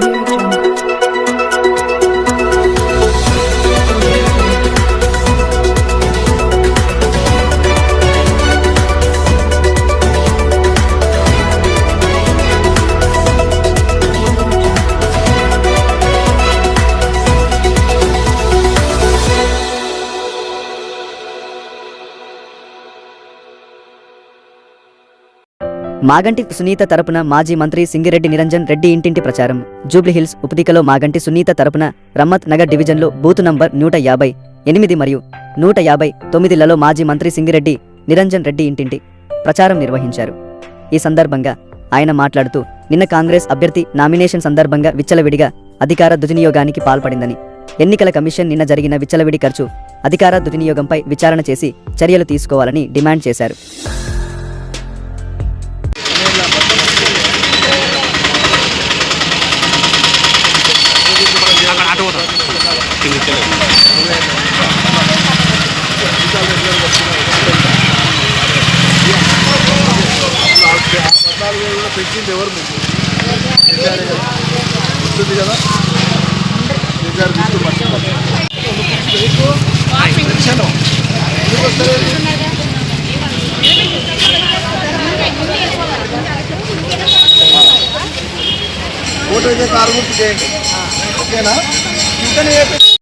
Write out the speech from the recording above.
morning. Maganti Sunitha తరపున మాజీ మంత్రి సింగిరెడ్డి నిరంజన్ రెడ్డి ఇంటింటి ప్రచారం. జూబ్లీహిల్స్ ఉపతికలో మాగంటి సునీత తరపున రమ్మత్ నగర్ డివిజన్లో బూతు నంబర్ నూట యాభై ఎనిమిది మరియు నూట యాభై తొమ్మిదిలలో మాజీ మంత్రి సింగిరెడ్డి నిరంజన్ రెడ్డి ఇంటింటి ప్రచారం నిర్వహించారు. ఈ సందర్భంగా ఆయన మాట్లాడుతూ నిన్న కాంగ్రెస్ అభ్యర్థి నామినేషన్ సందర్భంగా విచ్చలవిడిగా అధికార దుర్వినియోగానికి పాల్పడిందని ఎన్నికల కమిషన్ నిన్న జరిగిన విచ్చలవిడి ఖర్చు అధికార దుర్వినియోగంపై విచారణ చేసి చర్యలు తీసుకోవాలని డిమాండ్ చేశారు. పద్నాలుగు వేలు పెంచింది ఎవరు మీకు కదా గుర్తుంది పెన్షన్ ఎందుకు వస్తలేదు ఓటు అయితే కారు గుర్తు చేయండి. ఓకేనా? ఇంకా